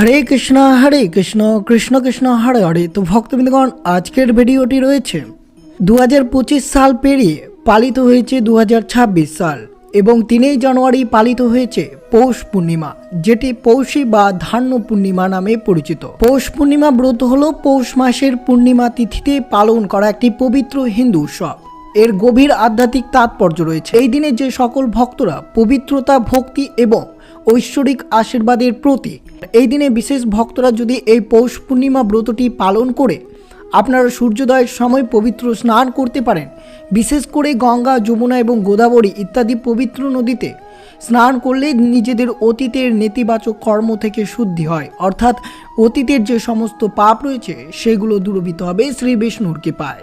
হরে কৃষ্ণ হরে কৃষ্ণ কৃষ্ণ কৃষ্ণ, হরে হরে। তো ভক্তবৃন্দগণ, আজকের ভিডিওটি রয়েছে দু হাজার পঁচিশ সাল পেরিয়ে পালিত হয়েছে দু হাজার ছাব্বিশ সাল এবং তিনই জানুয়ারি পালিত হয়েছে পৌষ পূর্ণিমা, যেটি পৌষী বা ধান্য পূর্ণিমা নামে পরিচিত। পৌষ পূর্ণিমা ব্রত হলো পৌষ মাসের পূর্ণিমা তিথিতে পালন করা একটি পবিত্র হিন্দু উৎসব। এর গভীর আধ্যাত্মিক তাৎপর্য রয়েছে। এই দিনে যে সকল ভক্তরা পবিত্রতা, ভক্তি এবং ঐশ্বরিক আশীর্বাদের প্রতীক। এই দিনে বিশেষ ভক্তরা যদি এই পৌষ পূর্ণিমা ব্রতটি পালন করে, আপনারা সূর্যোদয়ের সময় পবিত্র স্নান করতে পারেন। বিশেষ করে গঙ্গা, যমুনা এবং গোদাবরী ইত্যাদি পবিত্র নদীতে স্নান করলে নিজেদের অতীতের নেতিবাচক কর্ম থেকে শুদ্ধি হয়। অর্থাৎ অতীতের যে সমস্ত পাপ রয়েছে, সেগুলো দূরীভূত হবে শ্রী বিষ্ণুর কৃপায়।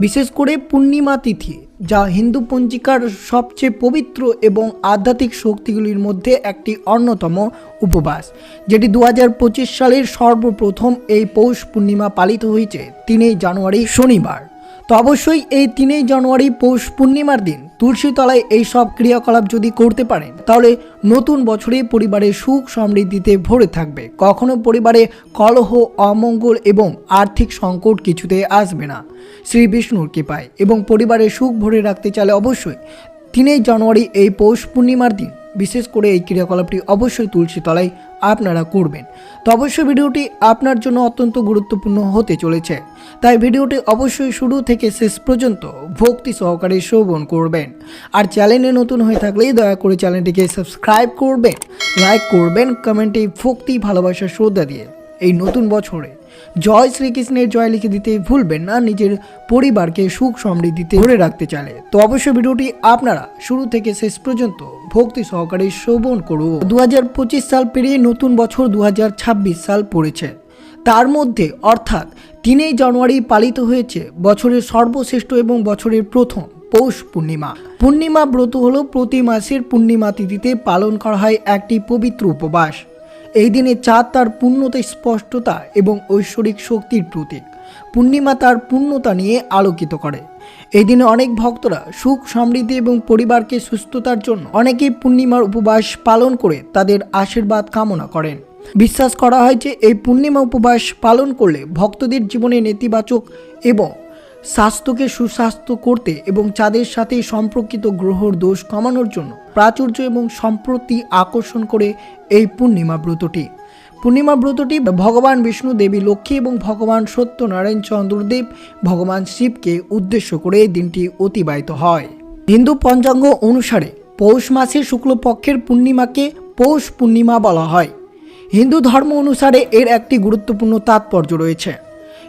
বিশেষ করে পূর্ণিমা তিথি, যা হিন্দু পঞ্জিকার সবচেয়ে পবিত্র এবং আধ্যাত্মিক শক্তিগুলির মধ্যে একটি অন্যতম উপবাস, যেটি দু হাজার পঁচিশ সালের সর্বপ্রথম এই পৌষ পূর্ণিমা পালিত হয়েছে, তিনই জানুয়ারি শনিবার। তো অবশ্যই এই তিনই জানুয়ারি পৌষ পূর্ণিমার দিন তুলসী তলায় এই সব ক্রিয়াকলাপ যদি করতে পারেন, তাহলে নতুন বছরে পরিবারের সুখ সমৃদ্ধিতে ভরে থাকবে। কখনো পরিবারে কলহ, অমঙ্গল এবং আর্থিক সংকট কিছুতে আসবে না। শ্রী বিষ্ণুর কৃপায় এবং পরিবারের সুখ ভরে রাখতে চাইলে অবশ্যই তিনই জানুয়ারি এই পৌষ পূর্ণিমার দিন। বিশেষ করে এই ক্রিয়াকলাপটি অবশ্যই তুলসী তলায় আপনারা করবেন। তো অবশ্যই ভিডিওটি আপনার জন্য অত্যন্ত গুরুত্বপূর্ণ হতে চলেছে। তাই ভিডিওটি অবশ্যই শুরু থেকে শেষ পর্যন্ত ভক্তি সহকারে শ্রবণ করবেন। আর চ্যানেলে নতুন হয়ে থাকলে দয়া করে চ্যানেলটিকে সাবস্ক্রাইব করবেন, লাইক করবেন, কমেন্টে ভক্তি, ভালোবাসা, শ্রদ্ধা দিয়ে এই নতুন বছরে জয় শ্রীকৃষ্ণের জয় লিখে দিতে ভুলবেন না, নিজের পরিবারকে সুখ সমৃদ্ধিতে ধরে রাখতে চাইলে। তো অবশ্যই ভিডিওটি আপনারা শুরু থেকে শেষ পর্যন্ত ভক্তি সহকারে শ্রবণ করুন। দু হাজার পঁচিশ সাল পেরিয়ে নতুন বছর দু হাজার ছাব্বিশ সাল পড়েছে। তার মধ্যে, অর্থাৎ তিনই জানুয়ারি পালিত হয়েছে বছরের সর্বশ্রেষ্ঠ এবং বছরের প্রথম পৌষ পূর্ণিমা। পূর্ণিমা ব্রত হল প্রতি মাসের পূর্ণিমা তিথিতে পালন করা হয় একটি পবিত্র উপবাস। এই দিনে চাঁদ তার পূর্ণতা, স্পষ্টতা এবং ঐশ্বরিক শক্তির প্রতীক। পূর্ণিমা তার পূর্ণতা নিয়ে আলোকিত করে। এই দিনে অনেক ভক্তরা সুখ, সমৃদ্ধি এবং পরিবারকে সুস্থতার জন্য অনেকেই পূর্ণিমার উপবাস পালন করে তাদের আশীর্বাদ কামনা করেন। বিশ্বাস করা হয় যে এই পূর্ণিমা উপবাস পালন করলে ভক্তদের জীবনে নেতিবাচক এবং স্বাস্থ্যকে সুস্বাস্থ্য করতে এবং চাঁদের সাথে সম্পর্কিত গ্রহর দোষ কমানোর জন্য প্রাচুর্য এবং সম্প্রতি আকর্ষণ করে এই পূর্ণিমা ব্রতটি। পূর্ণিমা ব্রতটি ভগবান বিষ্ণু দেবী লক্ষ্মী এবং ভগবান সত্যনারায়ণ চন্দ্রদেব ভগবান শিবকে উদ্দেশ্য করে এই দিনটি অতিবাহিত হয়। হিন্দু পঞ্চাঙ্গ অনুসারে পৌষ মাসের শুক্লপক্ষের পূর্ণিমাকে পৌষ পূর্ণিমা বলা হয়। হিন্দু ধর্ম অনুসারে এর একটি গুরুত্বপূর্ণ তাৎপর্য রয়েছে।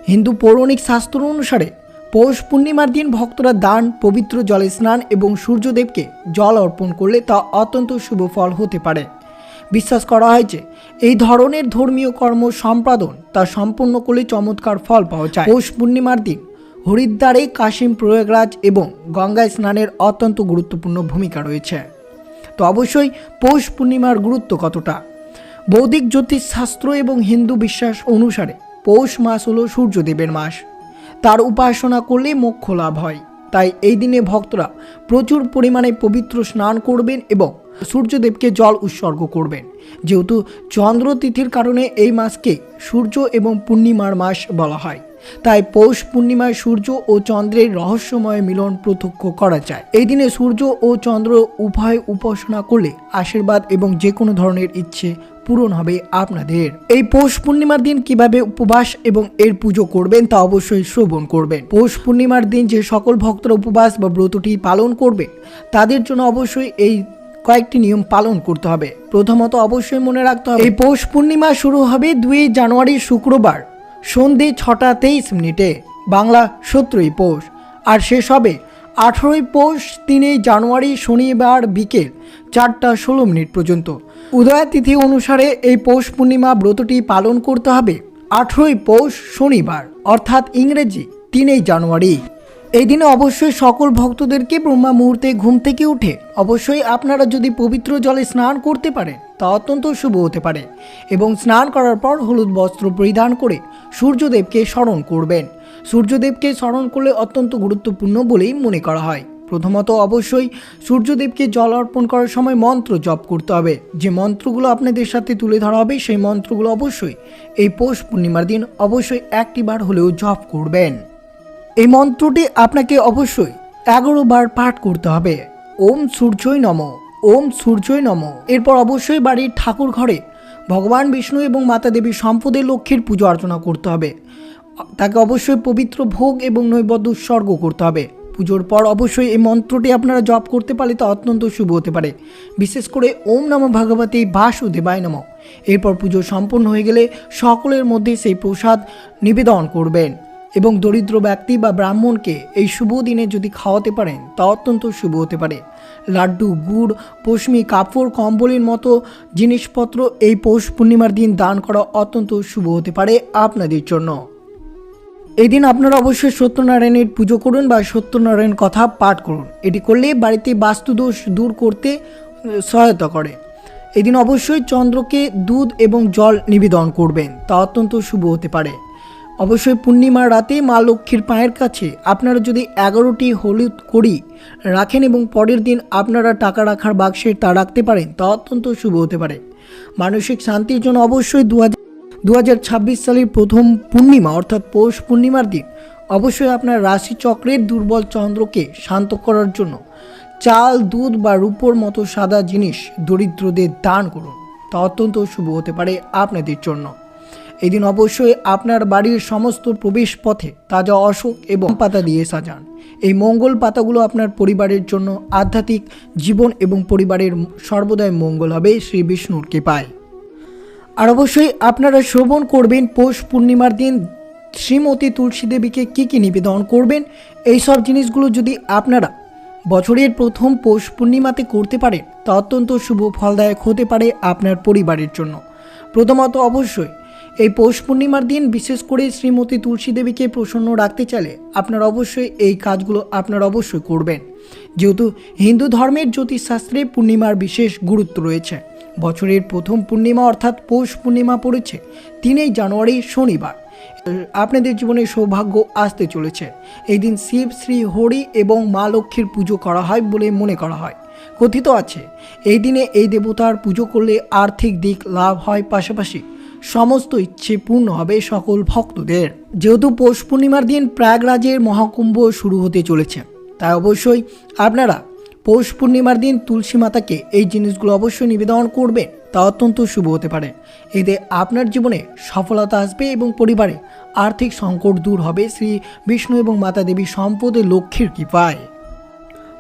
হিন্দু পৌরাণিক শাস্ত্র অনুসারে পৌষ পূর্ণিমার দিন ভক্তরা দান, পবিত্র জলে স্নান এবং সূর্যদেবকে জল অর্পণ করলে তা অত্যন্ত শুভ ফল হতে পারে। বিশ্বাস করা হয় যে এই ধরনের ধর্মীয় কর্ম সম্পাদন তা সম্পূর্ণ করলে চমৎকার ফল পাওয়া যায়। পৌষ পূর্ণিমার দিন হরিদ্বারে কাশিম, প্রয়াগরাজ এবং গঙ্গায় স্নানের অত্যন্ত গুরুত্বপূর্ণ ভূমিকা রয়েছে। তো অবশ্যই পৌষ পূর্ণিমার গুরুত্ব কতটা? বৌদ্ধিক জ্যোতিষশাস্ত্র এবং হিন্দু বিশ্বাস অনুসারে পৌষ মাস হলো সূর্যদেবের মাস। তার উপাসনা করলে মোক্ষ লাভ হয়। তাই এই দিনে ভক্তরা প্রচুর পরিমাণে পবিত্র স্নান করবেন এবং সূর্যদেবকে জল উৎসর্গ করবেন। যেহেতু চন্দ্র তিথির কারণে এই মাসকে সূর্য এবং পূর্ণিমার মাস বলা হয়। তাই পৌষ পূর্ণিমায় সূর্য ও চন্দ্রের রহস্যময় মিলন প্রত্যক্ষ করা যায়। এই দিনে সূর্য ও চন্দ্র উভয় উপাসনা করলে আশীর্বাদ এবং যে কোনো ধরনের ইচ্ছে পূরণ হবে আপনাদের। এই পৌষ পূর্ণিমার দিন কীভাবে উপবাস এবং এর পুজো করবেন তা অবশ্যই শ্রবণ করবেন। পৌষ পূর্ণিমার দিন যে সকল ভক্তরা উপবাস বা ব্রতটি পালন করবে, তাদের জন্য অবশ্যই এই কয়েকটি নিয়ম পালন করতে হবে। প্রথমত অবশ্যই মনে রাখতে হবে, এই পৌষ পূর্ণিমা শুরু হবে দুই জানুয়ারি শুক্রবার সন্ধে ছটা তেইশ মিনিটে, বাংলা সতেরোই পৌষ। আর শেষ হবে আঠেরোই পৌষ, তিনই জানুয়ারি শনিবার বিকেল চারটা ষোলো মিনিট পর্যন্ত। উদয় তিথি অনুসারে এই পৌষ পূর্ণিমা ব্রতটি পালন করতে হবে। আঠেরোই পৌষ শনিবার, অর্থাৎ ইংরেজি, তিনই জানুয়ারি। এই দিনে অবশ্যই সকল ভক্তদেরকে ব্রহ্মা মুহূর্তে ঘুম থেকে উঠে অবশ্যই আপনারা যদি পবিত্র জলে স্নান করতে পারেন, তা অত্যন্ত শুভ হতে পারে এবং স্নান করার পর হলুদ বস্ত্র পরিধান করে সূর্যদেবকে স্মরণ করবেন। সূর্যদেবকে স্মরণ করলে অত্যন্ত গুরুত্বপূর্ণ বলেই মনে করা হয়। প্রথমত অবশ্যই সূর্যদেবকে জল অর্পণ করার সময় মন্ত্র জপ করতে হবে। যে মন্ত্রগুলো আপনাদের সাথে তুলে ধরা হবে, সেই মন্ত্রগুলো অবশ্যই এই পৌষ পূর্ণিমার দিন অবশ্যই একটি বার হলেও জপ করবেন। এই মন্ত্রটি আপনাকে অবশ্যই এগারো বার পাঠ করতে হবে। ওম সূর্যই নম, ওম সূর্যই নম। এরপর অবশ্যই বাড়ির ঠাকুর ঘরে ভগবান বিষ্ণু এবং মাতা দেবী সম্পদের লক্ষ্মীর পুজো অর্চনা করতে হবে। তাকে অবশ্যই পবিত্র ভোগ এবং নৈবদ্য উৎসর্গ করতে হবে। পুজোর পর অবশ্যই এই মন্ত্রটি আপনারা জপ করতে পারলে তা অত্যন্ত শুভ হতে পারে। বিশেষ করে ওম নম ভগবতী বাসুদেবায় নম। এরপর পুজো সম্পূর্ণ হয়ে গেলে সকলের মধ্যে সেই প্রসাদ নিবেদন করবেন এবং দরিদ্র ব্যক্তি বা ব্রাহ্মণকে এই শুভ দিনে যদি খাওয়াতে পারেন, তা অত্যন্ত শুভ হতে পারে। লাড্ডু, গুড়, পশমি, কাপড়, কম্বলের মতো জিনিসপত্র এই পৌষ পূর্ণিমার দিন দান করা অত্যন্ত শুভ হতে পারে আপনাদের জন্য। এই দিন আপনারা অবশ্যই সত্যনারায়ণের পুজো করুন বা সত্যনারায়ণ কথা পাঠ করুন। এটি করলে বাড়িতে বাস্তুদোষ দূর করতে সহায়তা করে। এদিন অবশ্যই চন্দ্রকে দুধ এবং জল নিবেদন করবেন, তা অত্যন্ত শুভ হতে পারে। অবশ্যই পূর্ণিমার রাতে মা লক্ষ্মীর পায়ের কাছে আপনারা যদি এগারোটি হলুদ করি রাখেন এবং পরের দিন আপনারা টাকা রাখার বাক্সে তা রাখতে পারেন, তা অত্যন্ত শুভ হতে পারে। মানসিক শান্তির জন্য অবশ্যই দু হাজার দু হাজার ছাব্বিশ সালের প্রথম পূর্ণিমা, অর্থাৎ পৌষ পূর্ণিমার দিন, অবশ্যই আপনার রাশিচক্রের দুর্বল চন্দ্রকে শান্ত করার জন্য চাল, দুধ বা রূপোর মতো সাদা জিনিস দরিদ্রদের দান করুন। তা অত্যন্ত শুভ হতে পারে আপনাদের জন্য। এই দিন অবশ্যই আপনার বাড়ির সমস্ত প্রবেশ পথে তাজা অশোক এবং পাতা দিয়ে সাজান। এই মঙ্গল পাতাগুলো আপনার পরিবারের জন্য আধ্যাত্মিক জীবন এবং পরিবারের সর্বদাই মঙ্গল হবে, শ্রী বিষ্ণুর কৃপায়। আর অবশ্যই আপনারা শ্রবণ করবেন। পৌষ পূর্ণিমার দিন শ্রীমতী তুলসী দেবীকে কী কী নিবেদন করবেন? এই সব জিনিসগুলো যদি আপনারা বছরের প্রথম পৌষ পূর্ণিমাতে করতে পারেন, তা অত্যন্ত শুভ, ফলদায়ক হতে পারে আপনার পরিবারের জন্য। প্রথমত অবশ্যই এই পৌষ পূর্ণিমার দিন বিশেষ করে শ্রীমতী তুলসী দেবীকে প্রসন্ন রাখতে চাইলে আপনারা অবশ্যই এই কাজগুলো আপনারা অবশ্যই করবেন। যেহেতু হিন্দু ধর্মের জ্যোতিষশাস্ত্রে পূর্ণিমার বিশেষ গুরুত্ব রয়েছে। বছরের প্রথম পূর্ণিমা অর্থাৎ পৌষ পূর্ণিমা পড়েছে, তিনই জানুয়ারি শনিবার। আপনাদের জীবনে সৌভাগ্য আসতে চলেছে। এই দিন শিব, শ্রী হরি এবং মা লক্ষ্মীর পুজো করা হয় বলে মনে করা হয়। কথিত আছে, এই দিনে এই দেবতার পুজো করলে আর্থিক দিক লাভ হয় পাশাপাশি সমস্ত ইচ্ছে পূর্ণ হবে সকল ভক্তদের। যেহেতু পৌষ পূর্ণিমার দিন প্রয়াগরাজের মহাকুম্ভ শুরু হতে চলেছে, তাই অবশ্যই আপনারা পৌষ পূর্ণিমার দিন তুলসী মাতাকে এই জিনিসগুলো অবশ্যই নিবেদন করবেন, তা অত্যন্ত শুভ হতে পারে। এতে আপনার জীবনে সফলতা আসবে এবং পরিবারে আর্থিক সংকট দূর হবে। শ্রী বিষ্ণু এবং মাতা দেবী সম্পদে লক্ষ্মীর কৃপায়।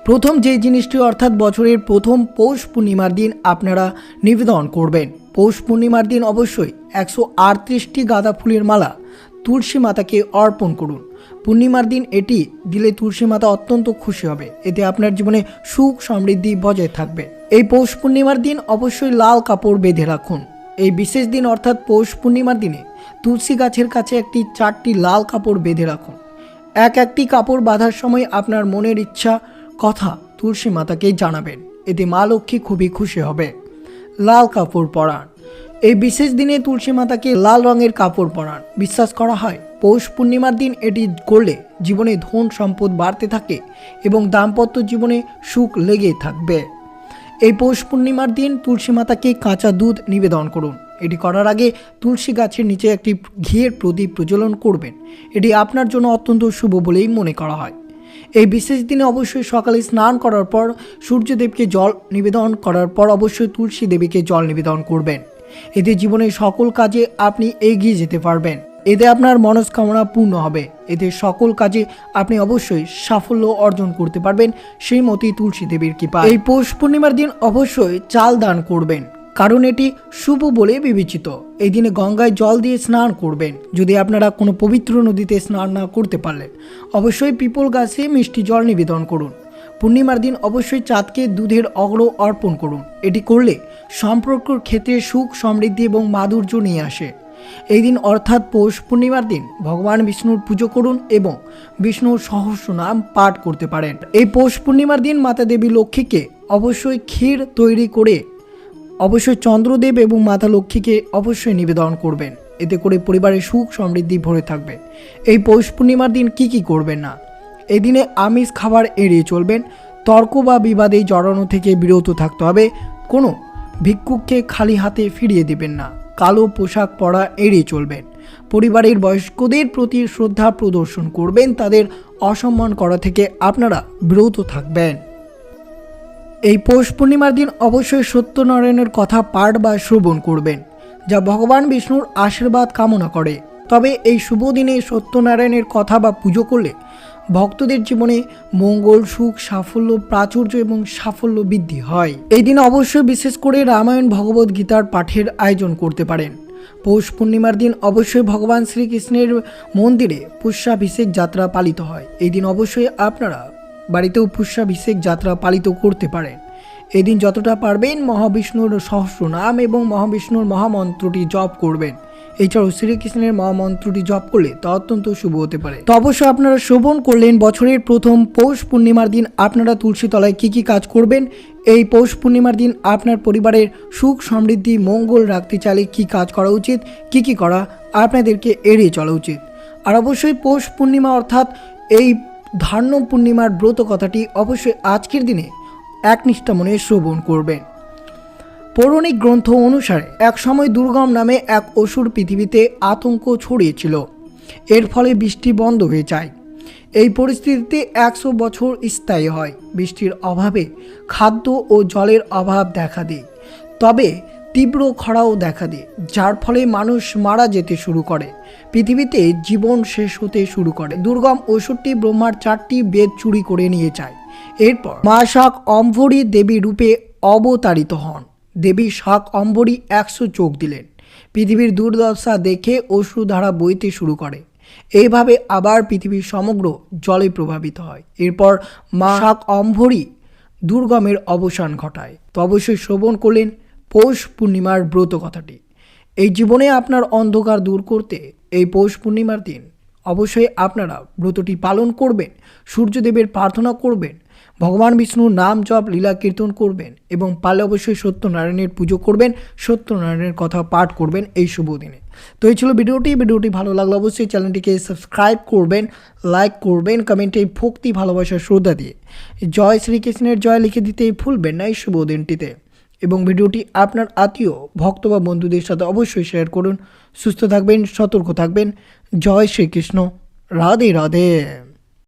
প্রথম যে জিনিসটি অর্থাৎ বছরের প্রথম পৌষ পূর্ণিমার দিন আপনারা নিবেদন করবেন। পৌষ পূর্ণিমার দিন অবশ্যই একশো আটত্রিশটি গাঁদা ফুলের মালা তুলসী মাতাকে অর্পণ করুন। পূর্ণিমার দিন এটি দিলে তুলসী মাতা অত্যন্ত খুশি হবে। এতে আপনার জীবনে সুখ সমৃদ্ধি বজায় থাকবে। এই পৌষ পূর্ণিমার দিন অবশ্যই লাল কাপড় বেঁধে রাখুন। এই বিশেষ দিন অর্থাৎ পৌষ পূর্ণিমার দিনে তুলসী গাছের কাছে একটি চারটি লাল কাপড় বেঁধে রাখুন। এক একটি কাপড় বাঁধার সময় আপনার মনের ইচ্ছা, কথা তুলসী মাতাকে জানাবেন। এতে মা লক্ষ্মী খুবই খুশি হবে। লাল কাপড় পরান। এই বিশেষ দিনে তুলসী মাতাকে লাল রঙের কাপড় পরান। বিশ্বাস করা হয় পৌষ পূর্ণিমার দিন এটি করলে জীবনে ধন সম্পদ বাড়তে থাকে এবং দাম্পত্য জীবনে সুখ লেগে থাকবে। এই পৌষ পূর্ণিমার দিন তুলসী মাতাকে কাঁচা দুধ নিবেদন করুন। এটি করার আগে তুলসী গাছের নিচে একটি ঘিয়ের প্রদীপ প্রজ্বলন করবেন। এটি আপনার জন্য অত্যন্ত শুভ বলেই মনে করা হয়। এই বিশেষ দিনে অবশ্যই সকালে স্নান করার পর সূর্যদেবকে জল নিবেদন করার পর অবশ্যই তুলসী দেবীকে জল নিবেদন করবেন। এতে জীবনের সকল কাজে আপনি এগিয়ে যেতে পারবেন। এতে আপনার মনস্কামনা পূর্ণ হবে। এতে সকল কাজে আপনি অবশ্যই সাফল্য অর্জন করতে পারবেন, শ্রীমতী তুলসী দেবীর কৃপা এই পৌষ পূর্ণিমার দিন অবশ্যই চাল দান করবেন, কারণ এটি শুভ বলে বিবেচিত। এই দিনে গঙ্গায় জল দিয়ে স্নান করবেন, যদি আপনারা কোনো পবিত্র নদীতে স্নান না করতে পারলেন, অবশ্যই পিপল গাছে মিষ্টি জল নিবেদন করুন। পূর্ণিমার দিন অবশ্যই চাঁদকে দুধের অগ্র অর্পণ করুন। এটি করলে সম্পর্কর ক্ষেত্রে সুখ, সমৃদ্ধি এবং মাধুর্য নিয়ে আসে। এই দিন অর্থাৎ পৌষ পূর্ণিমার দিন ভগবান বিষ্ণুর পুজো করুন এবং বিষ্ণুর সহস্র নাম পাঠ করতে পারেন। এই পৌষ পূর্ণিমার দিন মাতা দেবী লক্ষ্মীকে অবশ্যই ক্ষীর তৈরি করে অবশ্যই চন্দ্রদেব এবং মাতা লক্ষ্মীকে অবশ্যই নিবেদন করবেন। এতে করে পরিবারের সুখ সমৃদ্ধি ভরে থাকবে। এই পৌষ পূর্ণিমার দিন কি কি করবেন না? এই দিনে আমিষ খাবার এড়িয়ে চলবেন। তর্ক বা বিবাদে জড়ানো থেকে বিরত থাকতে হবে। কোনো ভিক্ষুককে খালি হাতে ফিরিয়ে দেবেন না। কালো পোশাক পরা এড়িয়ে চলবেন। পরিবারের বয়স্কদের প্রতি শ্রদ্ধা প্রদর্শন করবেন, তাদের অসম্মান করা থেকে আপনারা বিরত থাকবেন। এই পৌষ পূর্ণিমার দিন অবশ্যই সত্যনারায়ণের কথা পাঠ বা শ্রবণ করবেন, যা ভগবান বিষ্ণুর আশীর্বাদ কামনা করে। তবে এই শুভ দিনে সত্যনারায়ণের কথা বা পুজো করলে ভক্তদের জীবনে মঙ্গল, সুখ, সাফল্য, প্রাচুর্য এবং সাফল্য বৃদ্ধি হয়। এই দিন অবশ্যই বিশেষ করে রামায়ণ ভগবত গীতার পাঠের আয়োজন করতে পারেন। পৌষ পূর্ণিমার দিন অবশ্যই ভগবান শ্রীকৃষ্ণের মন্দিরে পুষ্যাভিষেক যাত্রা পালিত হয়। এই দিন অবশ্যই আপনারা বাড়িতেও পুষ্যাভিষেক যাত্রা পালিত করতে পারেন। এদিন যতটা পারবেন মহাবিষ্ণুর সহস্র নাম এবং মহাবিষ্ণুর মহামন্ত্রটি জপ করবেন। এছাড়াও শ্রীকৃষ্ণের মহামন্ত্রটি জপ করলে তা অত্যন্ত শুভ হতে পারে। তো অবশ্যই আপনারা শোভন করলেন বছরের প্রথম পৌষ পূর্ণিমার দিন, আপনারা তুলসী তলায় কী কী কাজ করবেন? এই পৌষ পূর্ণিমার দিন আপনার পরিবারের সুখ সমৃদ্ধি, মঙ্গল রাখতে চাইলে কী কাজ করা উচিত? কী কী করা আপনাদেরকে এড়িয়ে চলা উচিত। আর অবশ্যই পৌষ পূর্ণিমা অর্থাৎ এই ধান্য পূর্ণিমার ব্রত কথাটি অবশ্যই আজকের দিনে একনিষ্ঠা মনে শ্রবণ করবেন। পৌরাণিক গ্রন্থ অনুসারে একসময় দুর্গম নামে এক অসুর পৃথিবীতে আতঙ্ক ছড়িয়েছিল। এর ফলে বৃষ্টি বন্ধ হয়ে যায়। এই পরিস্থিতিতে একশো বছর স্থায়ী হয়। বৃষ্টির অভাবে খাদ্য ও জলের অভাব দেখা দেয়। তবে তীব্র খরাও দেখা দেয়, যার ফলে মানুষ মারা যেতে শুরু করে। পৃথিবীতে জীবন শেষ হতে শুরু করে। দুর্গম অসুরটি ব্রহ্মার চারটি বেদ চুরি করে নিয়ে যায়। এরপর মা শাক অম্ভরী দেবী রূপে অবতারিত হন। দেবী শাক অম্বরী একশো চোখ দিলেন। পৃথিবীর দুর্দশা দেখে অশ্রুধারা বইতে শুরু করে। এইভাবে আবার পৃথিবীর সমগ্র জলে প্রভাবিত হয়। এরপর মা শাক অম্ভরী দুর্গমের অবসান ঘটায়। তো অবশ্যই শ্রবণ করলেন পৌষ পূর্ণিমার ব্রত কথাটি। এই জীবনে আপনার অন্ধকার দূর করতে এই পৌষ পূর্ণিমার দিন অবশ্যই আপনারা ব্রতটি পালন করবেন, সূর্যদেবের প্রার্থনা করবেন ভগবান বিষ্ণুর নাম জপ, লীলা কীর্তন করবেন এবং পারলে অবশ্যই সত্যনারায়ণের পুজো করবেন, সত্যনারায়ণের কথা পাঠ করবেন এই শুভ দিনে। তো এই ছিল ভিডিওটি। ভিডিওটি ভালো লাগলে অবশ্যই চ্যানেলটিকে সাবস্ক্রাইব করবেন, লাইক করবেন, কমেন্টে ভক্তি, ভালোবাসা, শ্রদ্ধা দিয়ে। জয় শ্রীকৃষ্ণের জয় লিখে দিতে ভুলবেন না এই শুভ দিনটিতে। এবং ভিডিওটি আপনার আত্মীয়, ভক্ত বা বন্ধুদের সাথে অবশ্যই শেয়ার করুন। সুস্থ থাকবেন, সতর্ক থাকবেন। জয় শ্রীকৃষ্ণ। রাধে রাধে।